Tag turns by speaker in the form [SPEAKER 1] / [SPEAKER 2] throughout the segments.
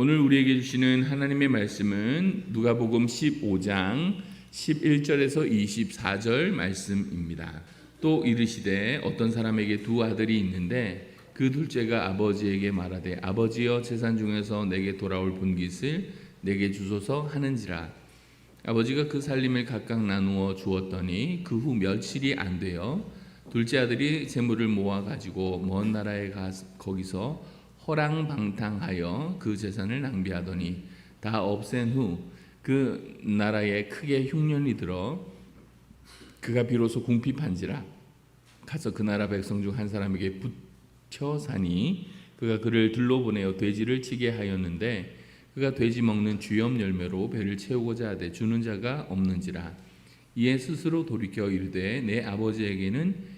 [SPEAKER 1] 오늘 우리에게 주시는 하나님의 말씀은 누가복음 15장 11절에서 24절 말씀입니다. 또 이르시되 어떤 사람에게 두 아들이 있는데 그 둘째가 아버지에게 말하되 아버지여 재산 중에서 내게 돌아올 분깃을 내게 주소서 하는지라 아버지가 그 살림을 각각 나누어 주었더니 그 후 며칠이 안 되어 둘째 아들이 재물을 모아 가지고 먼 나라에 가 거기서 허랑방탕하여 그 재산을 낭비하더니 다 없앤 후 그 나라에 크게 흉년이 들어 그가 비로소 궁핍한지라 가서 그 나라 백성 중 한 사람에게 붙여 사니 그가 그를 들로 보내어 돼지를 치게 하였는데 그가 돼지 먹는 주염 열매로 배를 채우고자 하되 주는 자가 없는지라 이에 스스로 돌이켜 이르되 내 아버지에게는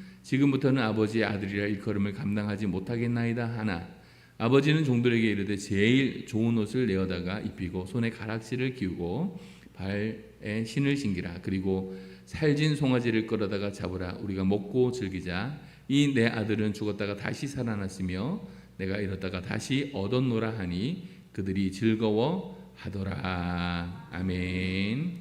[SPEAKER 1] 지금부터는 아버지의 아들이라 일컬음을 감당하지 못하겠나이다 하나 아버지는 종들에게 이르되 제일 좋은 옷을 내어다가 입히고 손에 가락지를 끼우고 발에 신을 신기라. 그리고 살진 송아지를 끌어다가 잡으라. 우리가 먹고 즐기자. 이 내 아들은 죽었다가 다시 살아났으며 내가 이렇다가 다시 얻었노라 하니 그들이 즐거워 하더라. 아멘.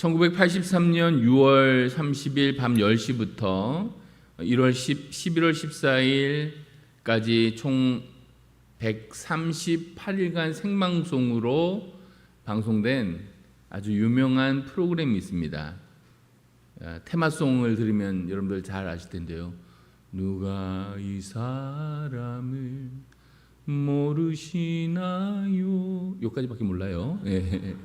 [SPEAKER 1] 1983년 6월 30일 밤 10시부터 1월 10, 11월 14일까지 총 138일간 생방송으로 방송된 아주 유명한 프로그램이 있습니다. 아, 테마송을 들으면 여러분들 잘 아실 텐데요. 누가 이 사람을 모르시나요? 여기까지밖에 몰라요. 예.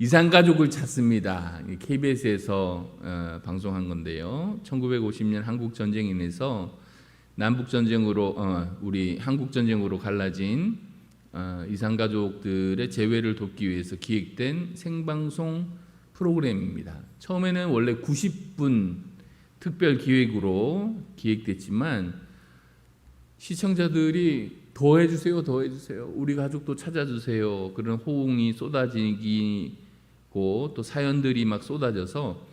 [SPEAKER 1] 이산가족을 찾습니다. KBS에서 어, 방송한 건데요. 1950년 한국 전쟁에 인해서 남북 전쟁으로 어, 우리 한국 전쟁으로 갈라진 어, 이산가족들의 재회를 돕기 위해서 기획된 생방송 프로그램입니다. 처음에는 원래 90분 특별 기획으로 기획됐지만 시청자들이 더 해주세요, 더 해주세요. 우리 가족도 찾아주세요. 그런 호응이 쏟아지 고 또 사연들이 막 쏟아져서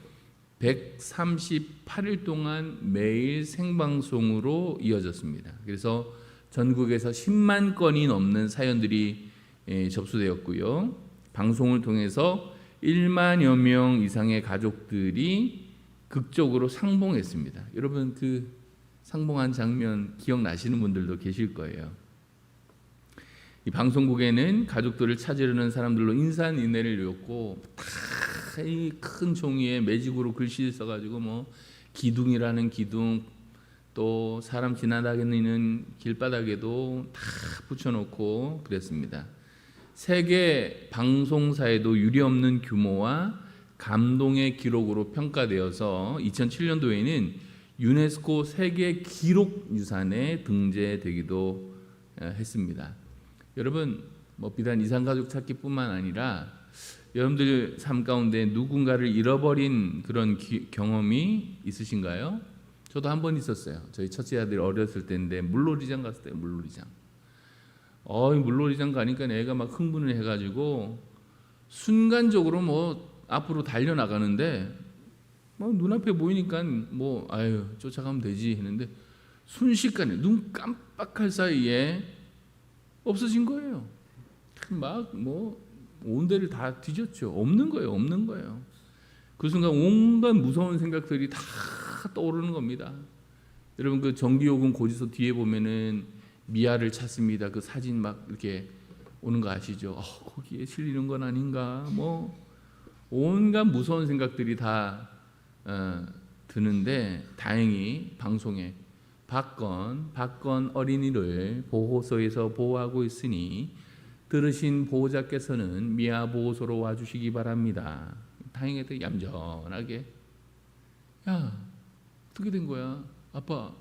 [SPEAKER 1] 138일 동안 매일 생방송으로 이어졌습니다. 그래서 전국에서 10만 건이 넘는 사연들이 예, 접수되었고요. 방송을 통해서 1만여 명 이상의 가족들이 극적으로 상봉했습니다. 여러분 그 상봉한 장면 기억나시는 분들도 계실 거예요. 이 방송국에는 가족들을 찾으려는 사람들로 인산인해를 이었고 다 이 큰 종이에 매직으로 글씨 써가지고 뭐 기둥이라는 기둥 또 사람 지나다니는 길바닥에도 다 붙여놓고 그랬습니다. 세계 방송사에도 유례없는 규모와 감동의 기록으로 평가되어서 2007년도에는 유네스코 세계 기록 유산에 등재되기도 했습니다. 여러분 뭐 비단 이산가족 찾기뿐만 아니라 여러분들 삶 가운데 누군가를 잃어버린 그런 기, 경험이 있으신가요? 저도 한 번 있었어요. 저희 첫째 아들 어렸을 때인데 물놀이장 갔을 때 물놀이장. 어 물놀이장 가니까 애가 막 흥분을 해가지고 순간적으로 뭐 앞으로 달려 나가는데 뭐 눈앞에 보이니까 뭐 아유 쫓아가면 되지 했는데 순식간에 눈 깜빡할 사이에 없어진 거예요. 막 뭐 온 데를 다 뒤졌죠. 없는 거예요. 없는 거예요. 그 순간 온갖 무서운 생각들이 다 떠오르는 겁니다. 여러분 그 전기요금 고지서 뒤에 보면은 미아를 찾습니다. 그 사진 막 이렇게 오는 거 아시죠? 어, 거기에 실리는 건 아닌가? 뭐 온갖 무서운 생각들이 다 어, 드는데 다행히 방송에 박건 박건 어린이를 보호소에서 보호하고 있으니 들으신 보호자께서는 미아 보호소로 와주시기 바랍니다. 다행히도 얌전하게 야 어떻게 된 거야 아빠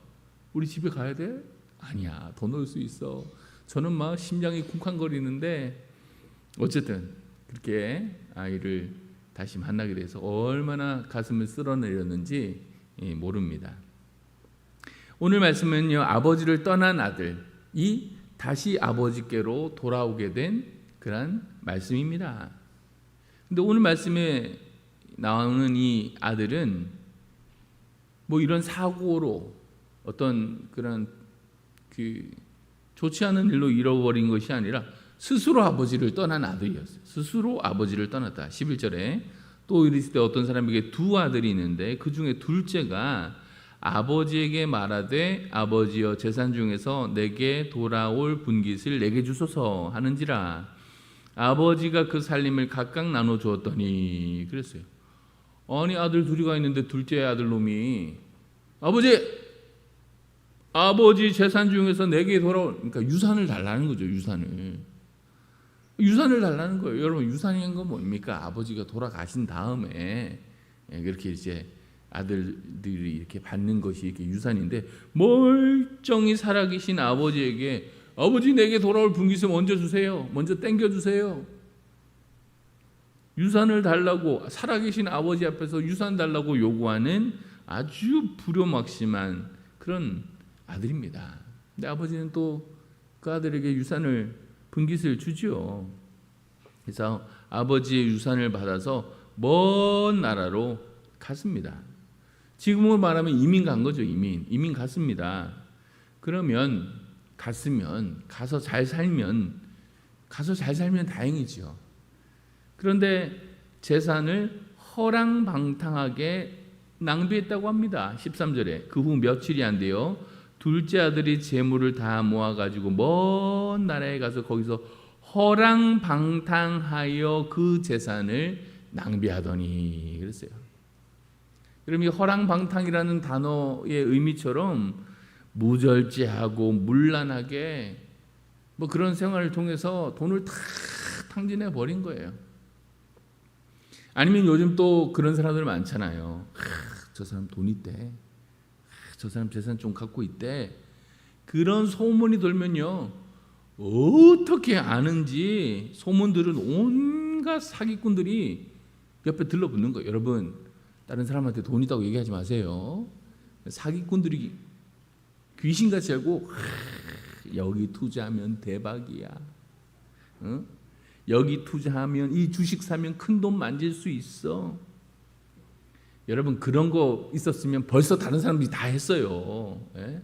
[SPEAKER 1] 우리 집에 가야 돼? 아니야 더 넣을 수 있어. 저는 막 심장이 쿵쾅거리는데 어쨌든 그렇게 아이를 다시 만나게 돼서 얼마나 가슴을 쓸어내렸는지 예, 모릅니다. 오늘 말씀은요 아버지를 떠난 아들이 다시 아버지께로 돌아오게 된 그런 말씀입니다. 근데 오늘 말씀에 나오는 이 아들은 뭐 이런 사고로 어떤 그런 그 좋지 않은 일로 잃어버린 것이 아니라 스스로 아버지를 떠난 아들이었어요. 스스로 아버지를 떠났다. 11절에 또 이르실 때 어떤 사람에게 두 아들이 있는데 그 중에 둘째가 아버지에게 말하되 아버지여 재산 중에서 내게 돌아올 분깃을 내게 주소서 하는지라 아버지가 그 살림을 각각 나눠 주었더니 그랬어요. 아니 아들 둘이가 있는데 둘째 아들 놈이 아버지 아버지 재산 중에서 내게 돌아올 그러니까 유산을 달라는 거죠 유산을 유산을 달라는 거예요. 여러분 유산이란 건 뭡니까? 아버지가 돌아가신 다음에 그렇게 이제 아들들이 이렇게 받는 것이 이렇게 유산인데 멀쩡히 살아계신 아버지에게 아버지 내게 돌아올 분깃을 먼저 주세요. 먼저 땡겨 주세요. 유산을 달라고 살아계신 아버지 앞에서 유산 달라고 요구하는 아주 불효막심한 그런 아들입니다. 근데 아버지는 또 그 아들에게 유산을 분깃을 주지요. 그래서 아버지의 유산을 받아서 먼 나라로 갔습니다. 지금으로 말하면 이민 간 거죠, 이민. 이민 갔습니다. 그러면 갔으면 가서 잘 살면 가서 잘 살면 다행이죠. 그런데 재산을 허랑방탕하게 낭비했다고 합니다. 13절에 그 후 며칠이 안 돼요. 둘째 아들이 재물을 다 모아가지고 먼 나라에 가서 거기서 허랑방탕하여 그 재산을 낭비하더니 그랬어요. 그럼 이 허랑방탕이라는 단어의 의미처럼 무절제하고 문란하게 뭐 그런 생활을 통해서 돈을 다 탕진해 버린 거예요. 아니면 요즘 또 그런 사람들 많잖아요. 하, 저 사람 돈 있대. 하, 저 사람 재산 좀 갖고 있대. 그런 소문이 돌면요. 어떻게 아는지 소문들은 온갖 사기꾼들이 옆에 들러붙는 거예요. 여러분, 다른 사람한테 돈 있다고 얘기하지 마세요. 사기꾼들이 귀신같이 알고 하, 여기 투자하면 대박이야. 응? 여기 투자하면 이 주식 사면 큰 돈 만질 수 있어. 여러분 그런 거 있었으면 벌써 다른 사람들이 다 했어요. 예?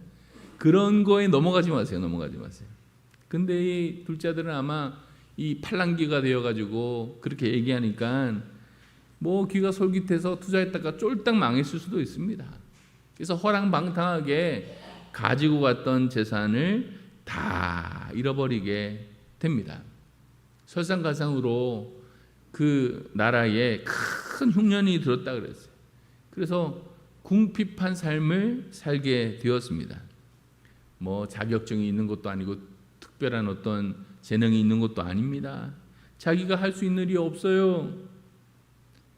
[SPEAKER 1] 그런 거에 넘어가지 마세요. 넘어가지 마세요. 근데 이 둘째 아들은 아마 이 팔랑귀가 되어가지고 그렇게 얘기하니까 뭐 귀가 솔깃해서 투자했다가 쫄딱 망했을 수도 있습니다. 그래서 허랑방탕하게 가지고 갔던 재산을 다 잃어버리게 됩니다. 설상가상으로 그 나라에 큰 흉년이 들었다 그랬어요. 그래서 궁핍한 삶을 살게 되었습니다. 뭐 자격증이 있는 것도 아니고 특별한 어떤 재능이 있는 것도 아닙니다. 자기가 할 수 있는 일이 없어요.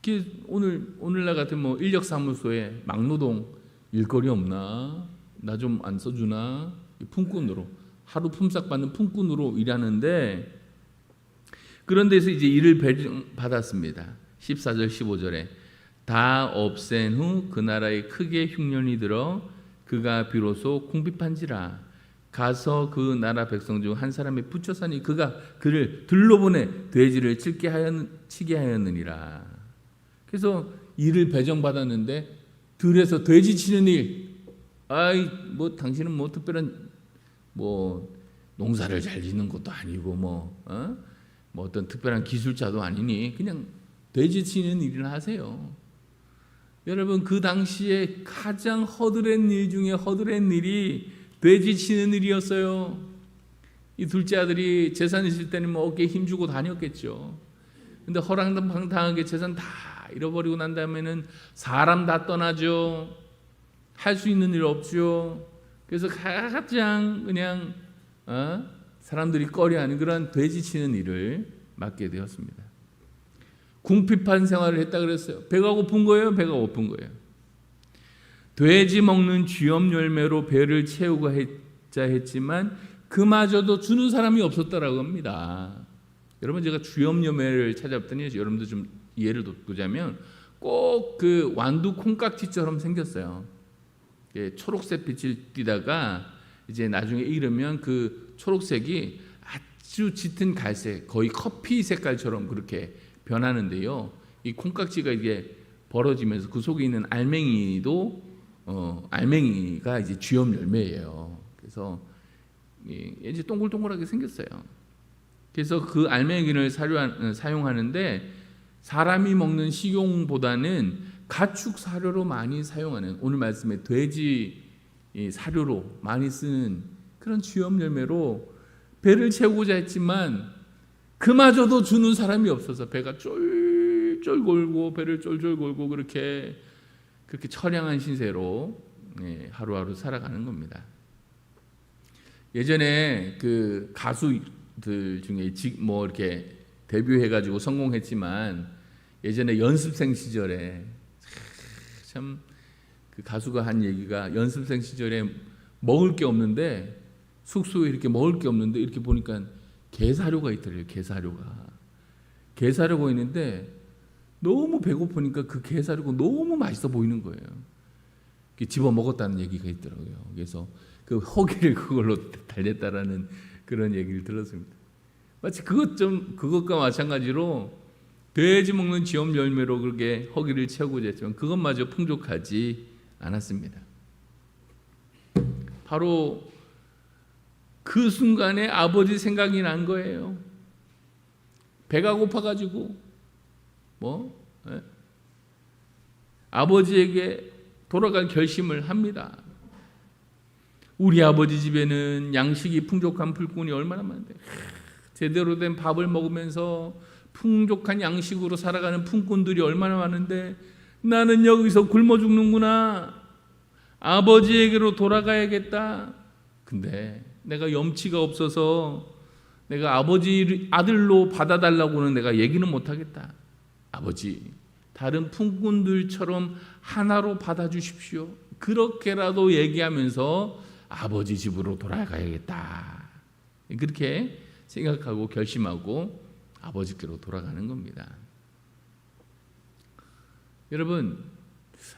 [SPEAKER 1] 그 오늘 오늘날 같은 뭐 인력 사무소에 막노동 일거리 없나? 나 좀 안 써주나? 품꾼으로 하루 품삯 받는 품꾼으로 일하는데 그런 데서 이제 일을 받았습니다. 14절 15절에 다 없앤 후 그 나라에 크게 흉년이 들어 그가 비로소 궁핍한지라 가서 그 나라 백성 중 한 사람의 붙여서니 그가 그를 들러보내 돼지를 칠게 하였 치게 하였느니라. 그래서 일을 배정받았는데 들에서 돼지 치는 일. 아이 뭐 당신은 뭐 특별한 뭐 농사를 잘 짓는 것도 아니고 뭐 어? 뭐 어떤 특별한 기술자도 아니니 그냥 돼지 치는 일이나 하세요. 여러분 그 당시에 가장 허드렛 일 중에 허드렛 일이 돼지 치는 일이었어요. 이 둘째 아들이 재산 있을 때는 뭐 어깨에 힘 주고 다녔겠죠. 근데 허랑방탕하게 재산 다 잃어버리고 난 다음에는 사람 다 떠나죠. 할 수 있는 일 없죠. 그래서 가장 그냥 어? 사람들이 꺼려하는 그런 돼지 치는 일을 맡게 되었습니다. 궁핍한 생활을 했다 그랬어요. 배가 고픈 거예요? 배가 고픈 거예요. 돼지 먹는 쥐염 열매로 배를 채우고 했자 했지만 그마저도 주는 사람이 없었다라고 합니다. 여러분 제가 쥐염 열매를 찾아봤더니 여러분도 좀 이해를 돕자면 꼭 그 완두 콩깍지처럼 생겼어요. 예, 초록색 빛을 띠다가 이제 나중에 익으면 그 초록색이 아주 짙은 갈색, 거의 커피 색깔처럼 그렇게 변하는데요. 이 콩깍지가 이게 벌어지면서 그 속에 있는 알맹이도 어, 알맹이가 이제 쥐염 열매예요. 그래서 예, 이제 동글동글하게 생겼어요. 그래서 그 알맹이를 사용하는데 사람이 먹는 식용보다는 가축 사료로 많이 사용하는 오늘 말씀에 돼지 사료로 많이 쓰는 그런 쥐염 열매로 배를 채우고자 했지만 그마저도 주는 사람이 없어서 배가 쫄쫄 골고 배를 쫄쫄 골고 그렇게 그렇게 처량한 신세로 예, 하루하루 살아가는 겁니다. 예전에 그 가수들 중에 뭐 이렇게 데뷔해가지고 성공했지만 예전에 연습생 시절에 참 그 가수가 한 얘기가 연습생 시절에 먹을 게 없는데 숙소에 이렇게 먹을 게 없는데 이렇게 보니까 게사료가 있더래요. 게사료가 게사료가 있는데 너무 배고프니까 그 게사료가 너무 맛있어 보이는 거예요. 집어 먹었다는 얘기가 있더라고요. 그래서 그 허기를 그걸로 달랬다라는 그런 얘기를 들었습니다. 마치 그것 좀 그것과 마찬가지로 돼지 먹는 지엄 열매로 그렇게 허기를 채우고자 했지만 그것마저 풍족하지 않았습니다. 바로 그 순간에 아버지 생각이 난 거예요. 배가 고파가지고 뭐 예? 아버지에게 돌아갈 결심을 합니다. 우리 아버지 집에는 양식이 풍족한 불꾼이 얼마나 많은데 제대로 된 밥을 먹으면서 풍족한 양식으로 살아가는 품꾼들이 얼마나 많은데 나는 여기서 굶어 죽는구나. 아버지에게로 돌아가야겠다. 근데 내가 염치가 없어서 내가 아버지 아들로 받아달라고는 내가 얘기는 못하겠다. 아버지, 다른 품꾼들처럼 하나로 받아주십시오. 그렇게라도 얘기하면서 아버지 집으로 돌아가야겠다. 그렇게 생각하고 결심하고 아버지께로 돌아가는 겁니다. 여러분,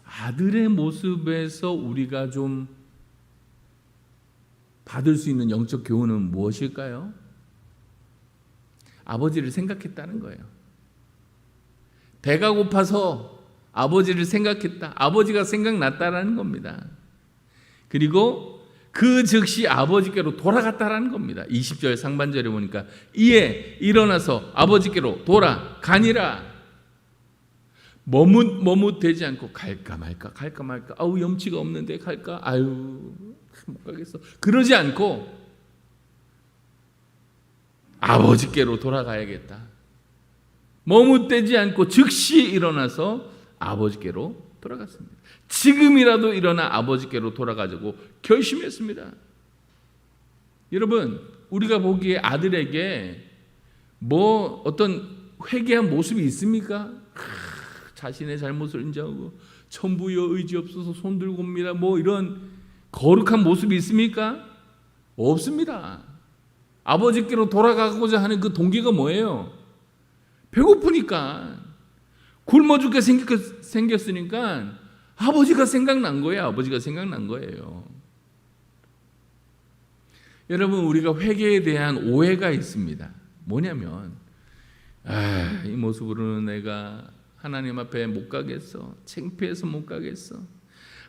[SPEAKER 1] 아들의 모습에서 우리가 좀 받을 수 있는 영적 교훈은 무엇일까요? 아버지를 생각했다는 거예요. 배가 고파서 아버지를 생각했다. 아버지가 생각났다라는 겁니다. 그리고 그 즉시 아버지께로 돌아갔다라는 겁니다. 20절 상반절에 보니까 이에 일어나서 아버지께로 돌아가니라. 머뭇 머뭇되지 않고 갈까 말까 갈까 말까 아우 염치가 없는데 갈까 아유 못 가겠어 그러지 않고 아버지께로 돌아가야겠다 머뭇대지 않고 즉시 일어나서 아버지께로 돌아갔습니다 지금이라도 일어나 아버지께로 돌아가자고 결심했습니다 여러분 우리가 보기에 아들에게 뭐 어떤 회개한 모습이 있습니까? 자신의 잘못을 인정하고 천부여 의지 없어서 손 들고 옵니다. 뭐 이런 거룩한 모습이 있습니까? 없습니다. 아버지께로 돌아가고자 하는 그 동기가 뭐예요? 배고프니까 굶어 죽게 생겼, 으니까 아버지가 생각난 거예요. 아버지가 생각난 거예요. 여러분 우리가 회개에 대한 오해가 있습니다. 뭐냐면 아, 이 모습으로는 내가 하나님 앞에 못 가겠어. 창피해서 못 가겠어.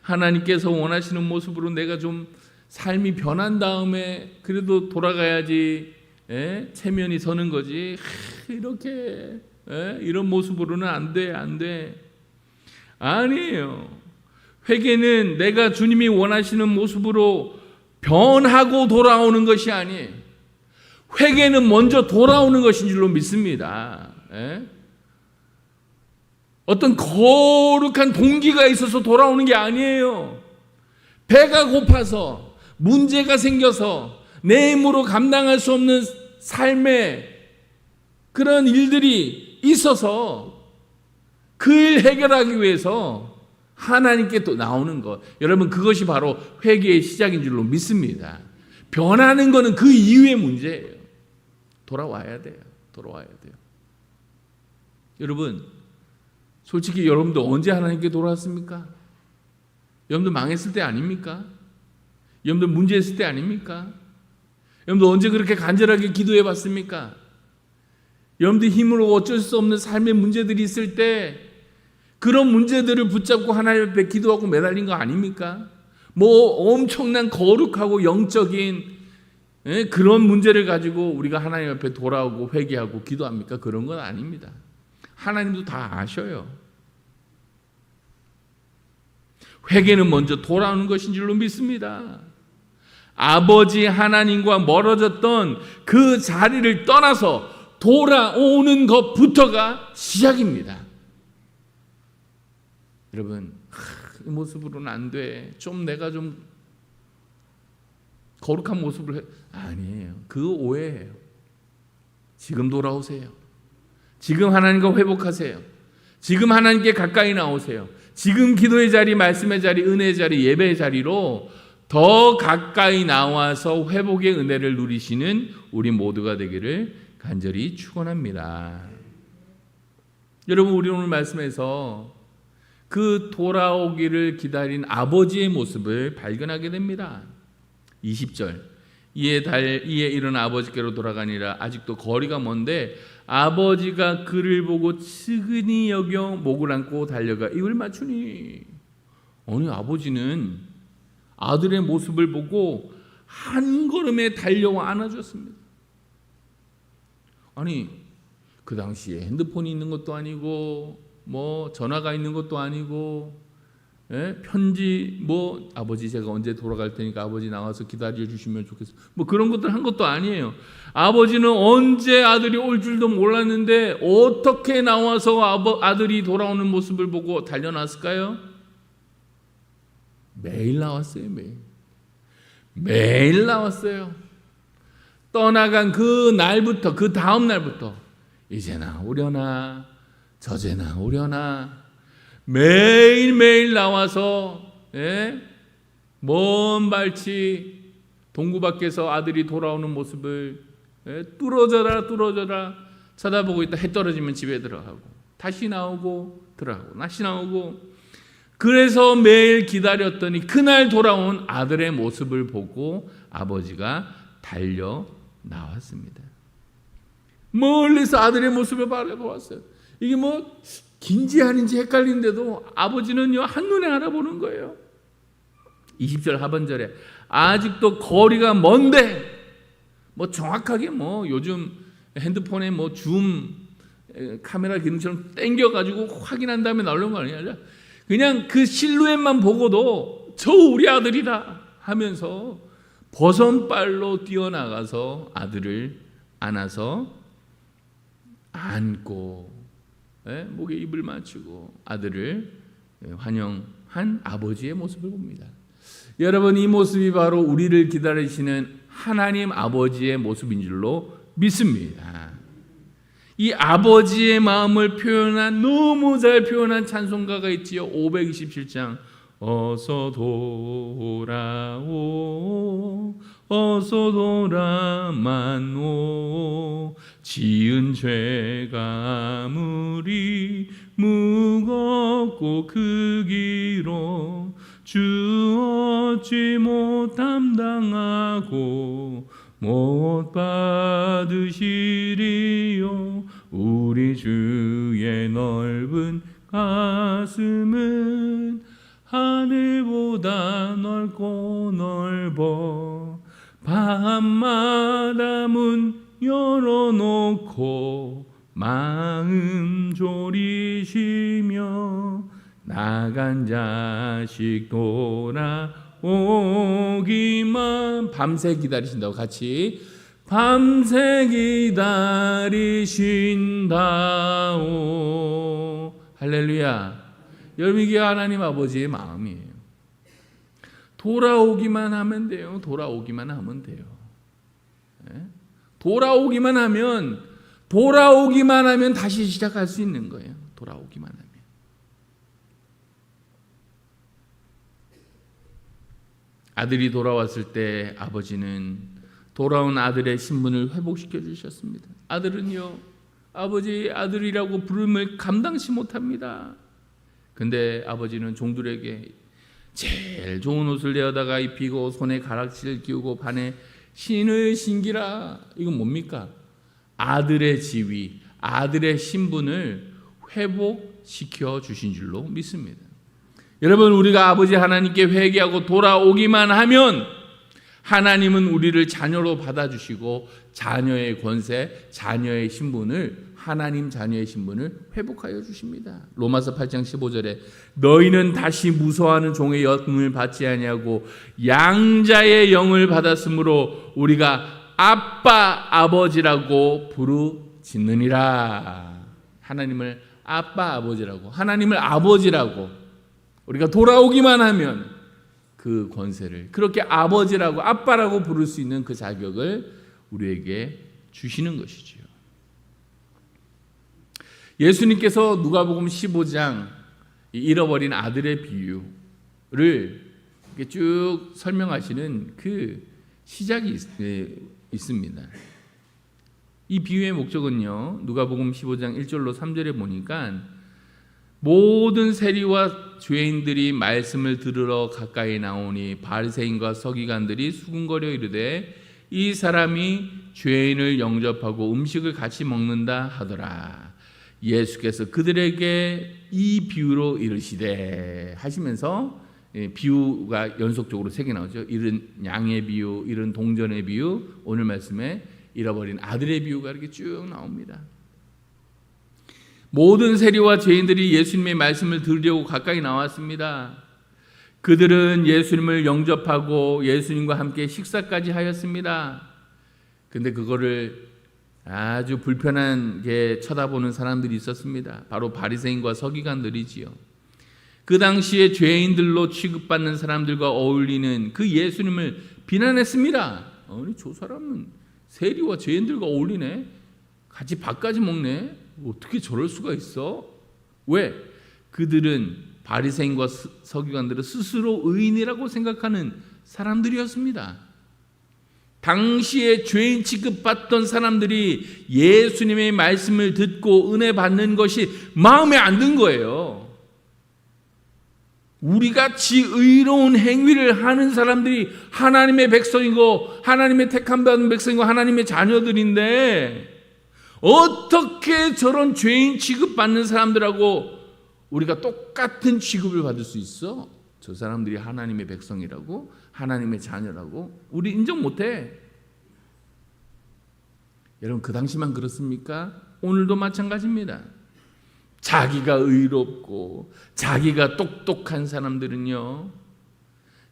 [SPEAKER 1] 하나님께서 원하시는 모습으로 내가 좀 삶이 변한 다음에 그래도 돌아가야지 에? 체면이 서는 거지. 하, 이렇게 에? 이런 모습으로는 안 돼, 안 돼. 아니에요. 회개는 내가 주님이 원하시는 모습으로 변하고 돌아오는 것이 아니에요. 회개는 먼저 돌아오는 것인 줄로 믿습니다. 에? 어떤 거룩한 동기가 있어서 돌아오는 게 아니에요. 배가 고파서 문제가 생겨서 내 힘으로 감당할 수 없는 삶의 그런 일들이 있어서 그 일 해결하기 위해서 하나님께 또 나오는 것. 여러분 그것이 바로 회개의 시작인 줄로 믿습니다. 변하는 것은 그 이후의 문제예요. 돌아와야 돼요. 돌아와야 돼요. 여러분 솔직히 여러분들 언제 하나님께 돌아왔습니까? 여러분들 망했을 때 아닙니까? 여러분들 문제 있을 때 아닙니까? 여러분들 언제 그렇게 간절하게 기도해 봤습니까? 여러분들 힘으로 어쩔 수 없는 삶의 문제들이 있을 때 그런 문제들을 붙잡고 하나님 앞에 기도하고 매달린 거 아닙니까? 뭐 엄청난 거룩하고 영적인 예, 그런 문제를 가지고 우리가 하나님 앞에 돌아오고 회개하고 기도합니까? 그런 건 아닙니다. 하나님도 다 아셔요. 회개는 먼저 돌아오는 것인 줄로 믿습니다. 아버지 하나님과 멀어졌던 그 자리를 떠나서 돌아오는 것부터가 시작입니다. 여러분, 이 모습으로는 안 돼. 좀 내가 좀 거룩한 모습을 해. 아니에요. 그 오해예요. 지금 돌아오세요. 지금 하나님과 회복하세요. 지금 하나님께 가까이 나오세요. 지금 기도의 자리, 말씀의 자리, 은혜의 자리, 예배의 자리로 더 가까이 나와서 회복의 은혜를 누리시는 우리 모두가 되기를 간절히 축원합니다. 여러분 우리 오늘 말씀에서 그 돌아오기를 기다린 아버지의 모습을 발견하게 됩니다. 20절 이에 달 이에 일어나 아버지께로 돌아가니라 아직도 거리가 먼데 아버지가 그를 보고 측은히 여겨 목을 안고 달려가 입을 맞추니 어느 아버지는 아들의 모습을 보고 한 걸음에 달려와 안아줬습니다. 아니 그 당시에 핸드폰이 있는 것도 아니고 뭐 전화가 있는 것도 아니고 예? 편지 뭐 아버지 제가 언제 돌아갈 테니까 아버지 나와서 기다려 주시면 좋겠어. 뭐 그런 것들 한 것도 아니에요. 아버지는 언제 아들이 올 줄도 몰랐는데 어떻게 나와서 아버, 아들이 돌아오는 모습을 보고 달려났을까요? 매일 나왔어요, 매일. 매일 나왔어요. 떠나간 그 날부터 그 다음 날부터 이제 나 오려나 저제 나오려나 매일매일 나와서 예? 먼 발치 동구 밖에서 아들이 돌아오는 모습을 예? 뚫어져라 뚫어져라 쳐다보고 있다 해 떨어지면 집에 들어가고 다시 나오고 들어가고 다시 나오고 그래서 매일 기다렸더니 그날 돌아온 아들의 모습을 보고 아버지가 달려 나왔습니다. 멀리서 아들의 모습을 바라보았어요. 이게 뭐 긴지 아닌지 헷갈리는데도 아버지는요 한눈에 알아보는 거예요. 20절 하반절에 아직도 거리가 먼데 뭐 정확하게 뭐 요즘 핸드폰에 뭐 줌 카메라 기능처럼 땡겨 가지고 확인한 다음에 나오는 거 아니야. 그냥 그 실루엣만 보고도 저 우리 아들이다 하면서 버선발로 뛰어나가서 아들을 안아서 안고 예? 목에 입을 맞추고 아들을 예, 환영한 아버지의 모습을 봅니다. 여러분 이 모습이 바로 우리를 기다리시는 하나님 아버지의 모습인 줄로 믿습니다. 이 아버지의 마음을 표현한 너무 잘 표현한 찬송가가 있지요. 527장 어서 돌아오 어서 돌아만오 지은 죄가 아무리 무겁고 크기로 주 어찌 못 담당하고 못 받으시리요. 우리 주의 넓은 가슴은 하늘보다 넓고 넓어 밤마다 문 열어놓고 마음 졸이시며 나간 자식 돌아오기만 밤새 기다리신다고 같이 밤새 기다리신다오. 할렐루야. 여러분 하나님 아버지의 마음이에요. 돌아오기만 하면 돼요. 돌아오기만 하면 돼요. 예? 돌아오기만 하면 돌아오기만 하면 다시 시작할 수 있는 거예요 돌아오기만 하면 아들이 돌아왔을 때 아버지는 돌아온 아들의 신분을 회복시켜 주셨습니다. 아들은요, 아버지 아들이라고 부름을 감당치 못합니다. 근데 아버지는 종들에게 제일 좋은 옷을 내어다가 입히고 손에 가락지를 끼우고 반에 신을 신기라. 이건 뭡니까? 아들의 지위, 아들의 신분을 회복시켜 주신 줄로 믿습니다. 여러분 우리가 아버지 하나님께 회개하고 돌아오기만 하면 하나님은 우리를 자녀로 받아주시고 자녀의 권세, 자녀의 신분을 하나님 자녀의 신분을 회복하여 주십니다. 로마서 8장 15절에 너희는 다시 무서워하는 종의 영을 받지 아니하고 양자의 영을 받았으므로 우리가 아빠 아버지라고 부르짖느니라. 하나님을 아빠 아버지라고 하나님을 아버지라고 우리가 돌아오기만 하면 그 권세를 그렇게 아버지라고 아빠라고 부를 수 있는 그 자격을 우리에게 주시는 것이지요. 예수님께서 누가복음 15장 잃어버린 아들의 비유를 쭉 설명하시는 그 시작이 있, 습니다이 비유의 목적은요. 누가복음 15장 1절로 3절에 보니까 모든 세리와 죄인들이 말씀을 들으러 가까이 나오니 바리새인과 서기관들이 수군거려 이르되 이 사람이 죄인을 영접하고 음식을 같이 먹는다 하더라. 예수께서 그들에게 이 비유로 이르시되 하시면서 예, 비유가 연속적으로 세 개 나오죠. 이런 양의 비유, 이런 동전의 비유, 오늘 말씀에 잃어버린 아들의 비유가 이렇게 쭉 나옵니다. 모든 세리와 죄인들이 예수님의 말씀을 들으려고 가까이 나왔습니다. 그들은 예수님을 영접하고 예수님과 함께 식사까지 하였습니다. 근데 그거를 아주 불편하게 쳐다보는 사람들이 있었습니다. 바로 바리새인과 서기관들이지요. 그 당시에 죄인들로 취급받는 사람들과 어울리는 그 예수님을 비난했습니다. 아니 저 사람은 세리와 죄인들과 어울리네. 같이 밥까지 먹네. 어떻게 저럴 수가 있어? 왜? 그들은 바리새인과 스- 서기관들은 스스로 의인이라고 생각하는 사람들이었습니다. 당시에 죄인 취급받던 사람들이 예수님의 말씀을 듣고 은혜 받는 것이 마음에 안 든 거예요. 우리 같이 의로운 행위를 하는 사람들이 하나님의 백성이고 하나님의 택함 받은 백성이고 하나님의 자녀들인데 어떻게 저런 죄인 취급받는 사람들하고 우리가 똑같은 취급을 받을 수 있어? 저 사람들이 하나님의 백성이라고 하나님의 자녀라고 우리 인정 못해. 여러분 그 당시만 그렇습니까? 오늘도 마찬가지입니다. 자기가 의롭고 자기가 똑똑한 사람들은요.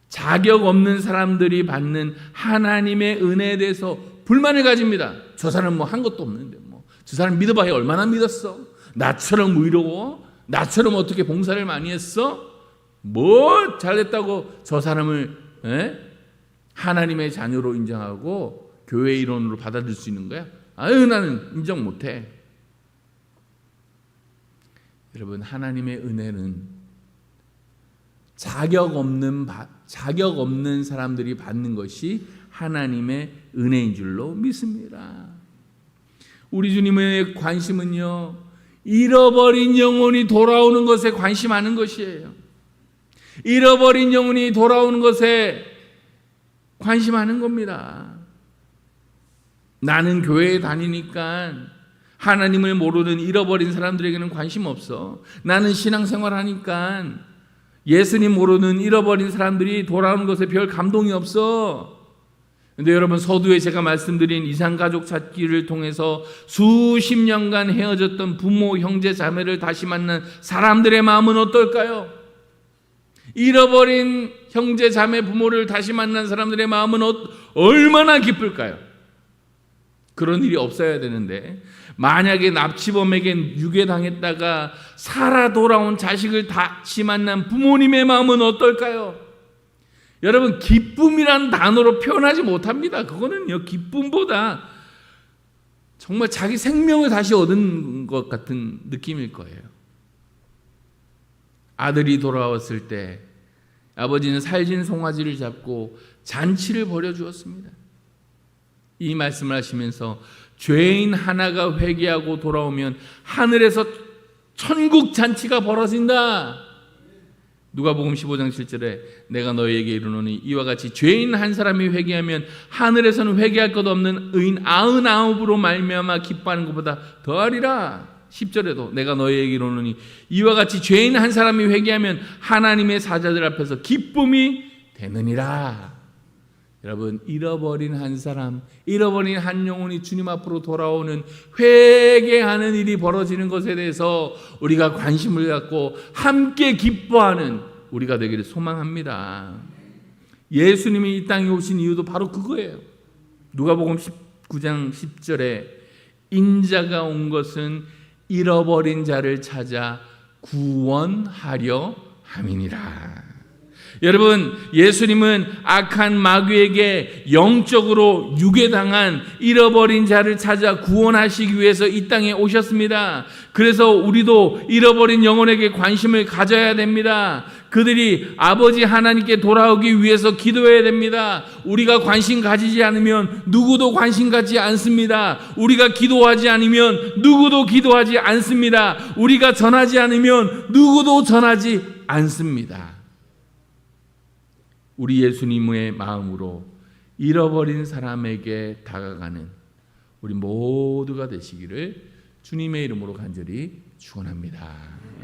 [SPEAKER 1] 자격 없는 사람들이 받는 하나님의 은혜에 대해서 불만을 가집니다. 저 사람 뭐 한 것도 없는데 뭐. 저 사람 믿어봐야 얼마나 믿었어? 나처럼 의로워? 나처럼 어떻게 봉사를 많이 했어? 뭐 잘했다고 저 사람을 에? 하나님의 자녀로 인정하고 교회 일원으로 받아들일 수 있는 거야? 아유 나는 인정 못해. 여러분 하나님의 은혜는 자격 없는 바- 자격 없는 사람들이 받는 것이 하나님의 은혜인 줄로 믿습니다. 우리 주님의 관심은요 잃어버린 영혼이 돌아오는 것에 관심하는 것이에요. 잃어버린 영혼이 돌아오는 것에 관심하는 겁니다. 나는 교회에 다니니까 하나님을 모르는 잃어버린 사람들에게는 관심 없어. 나는 신앙생활 하니까 예수님 모르는 잃어버린 사람들이 돌아오는 것에 별 감동이 없어. 근데 여러분 서두에 제가 말씀드린 이상가족 찾기를 통해서 수십 년간 헤어졌던 부모, 형제, 자매를 다시 만난 사람들의 마음은 어떨까요? 잃어버린 형제, 자매, 부모를 다시 만난 사람들의 마음은 어- 얼마나 기쁠까요? 그런 일이 없어야 되는데 만약에 납치범에게 유괴당했다가 살아 돌아온 자식을 다시 만난 부모님의 마음은 어떨까요? 여러분 기쁨이란 단어로 표현하지 못합니다. 그거는요 기쁨보다 정말 자기 생명을 다시 얻은 것 같은 느낌일 거예요. 아들이 돌아왔을 때 아버지는 살진 송아지를 잡고 잔치를 벌여 주었습니다. 이 말씀을 하시면서 죄인 하나가 회개하고 돌아오면 하늘에서 천국 잔치가 벌어진다. 누가복음 15장 7절에 내가 너희에게 이르노니 이와 같이 죄인 한 사람이 회개하면 하늘에서는 회개할 것 없는 의인 아흔아홉으로 말미암아 기뻐하는 것보다 더하리라. 10절에도 내가 너희에게 이르노니 이와 같이 죄인 한 사람이 회개하면 하나님의 사자들 앞에서 기쁨이 되느니라. 여러분 잃어버린 한 사람, 잃어버린 한 영혼이 주님 앞으로 돌아오는 회개하는 일이 벌어지는 것에 대해서 우리가 관심을 갖고 함께 기뻐하는 우리가 되기를 소망합니다. 예수님이 이 땅에 오신 이유도 바로 그거예요. 누가복음 19장 10절에 인자가 온 것은 잃어버린 자를 찾아 구원하려 함이니라. 여러분, 예수님은 악한 마귀에게 영적으로 유괴당한 잃어버린 자를 찾아 구원하시기 위해서 이 땅에 오셨습니다. 그래서 우리도 잃어버린 영혼에게 관심을 가져야 됩니다. 그들이 아버지 하나님께 돌아오기 위해서 기도해야 됩니다. 우리가 관심 가지지 않으면 누구도 관심 갖지 않습니다. 우리가 기도하지 않으면 누구도 기도하지 않습니다. 우리가 전하지 않으면 누구도 전하지 않습니다. 우리 예수님의 마음으로 잃어버린 사람에게 다가가는 우리 모두가 되시기를 주님의 이름으로 간절히 축원합니다.